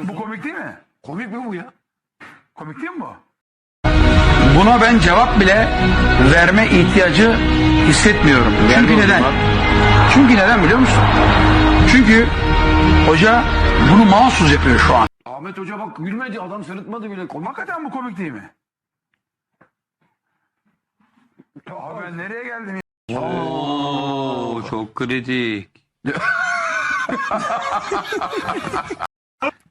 yapıyorsun? Bu komik değil mi? komik mi bu ya? Komik değil mi bu? Buna ben cevap bile verme ihtiyacı hissetmiyorum. Çünkü neden? Çünkü neden biliyor musun? Çünkü hoca bunu mahsus yapıyor şu an. Ahmet Hoca bak gülmedi adam sırıtmadı bile. Komik. Hakikaten bu komik değil mi? Ya ben nereye geldim ya? Oo, çok kritik.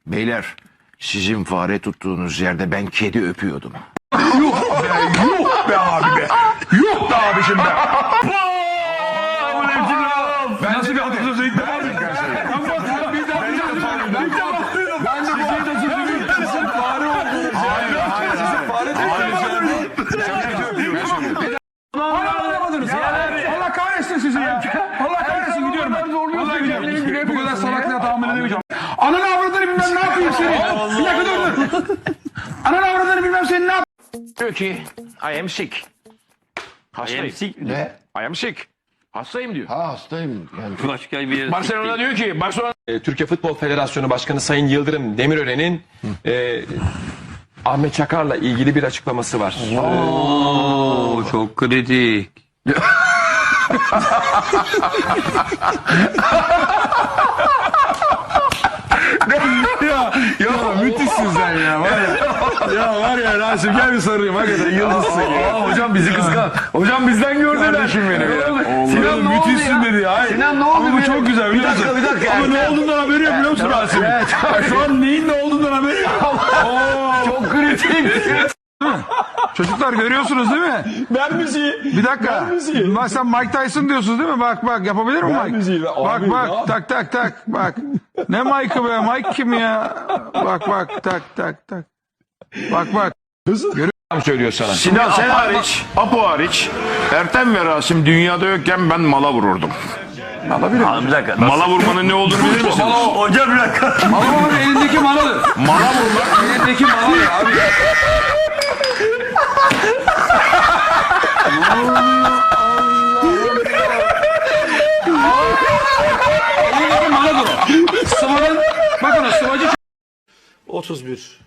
Beyler sizin fare tuttuğunuz yerde ben kedi öpüyordum. Yuh be abi be. Yuh be abicim be. Ben nasıl bir atasözü ilk defa Allah kahretsin sizi ya. Allah kahretsin gidiyorum ben. Vallahi gidiyorum. Bu kadar salaklığa tahammül edemeyeceğim. Ananı avradını bilmem seni. Bir dakika dur dur. Ananı avradını bilmem seni ne yap. Diyor ki I am sick. Hastayım. Ne? I am sick. Hastayım diyor. Ha hastayım. Yani. Başka bir yere Barcelona diyor ki Barcelona E, Türkiye Futbol Federasyonu Başkanı Sayın Yıldırım Demirören'in e, Ahmet Çakar'la ilgili bir açıklaması var. Oo, çok kritik. Ya müthişsin sen ya var ya. Ya var ya Rasim gel bir sarılayım hakikaten yıldızsın ya. hocam bizi kıskan. Hocam bizden gördüler. Kardeşim benim ya. Sinan müthişsin dedi ya. Sinan ne oldu Ama bu çok güzel biliyor musun? Bir dakika, bir dakika. Ama ne olduğundan haberi yok biliyor musun Rasim? Ya Şu an neyin ne olduğundan haberi yok. Çok kritik. Çocuklar görüyorsunuz değil mi? Ver müziği. Bir dakika. Bak sen Mike Tyson diyorsunuz değil mi? Bak bak yapabilir mi Ver Mike? müziği be. Bak Abi, bak ya. tak tak tak bak. Ne Mike'ı be? Mike kim ya? Bak bak tak tak tak. Bak bak. söylüyor sana. Sinan sen hariç, Apo hariç, Ertem ve Rasim dünyada yokken ben mala vururdum. Abi bir dakika. Mala vurmanın ne olduğunu bilir misiniz? Hocam bir dakika. Malalı elindeki malalı. Mala vurmak Elindeki malalı abi. Bakın o sıvacı 31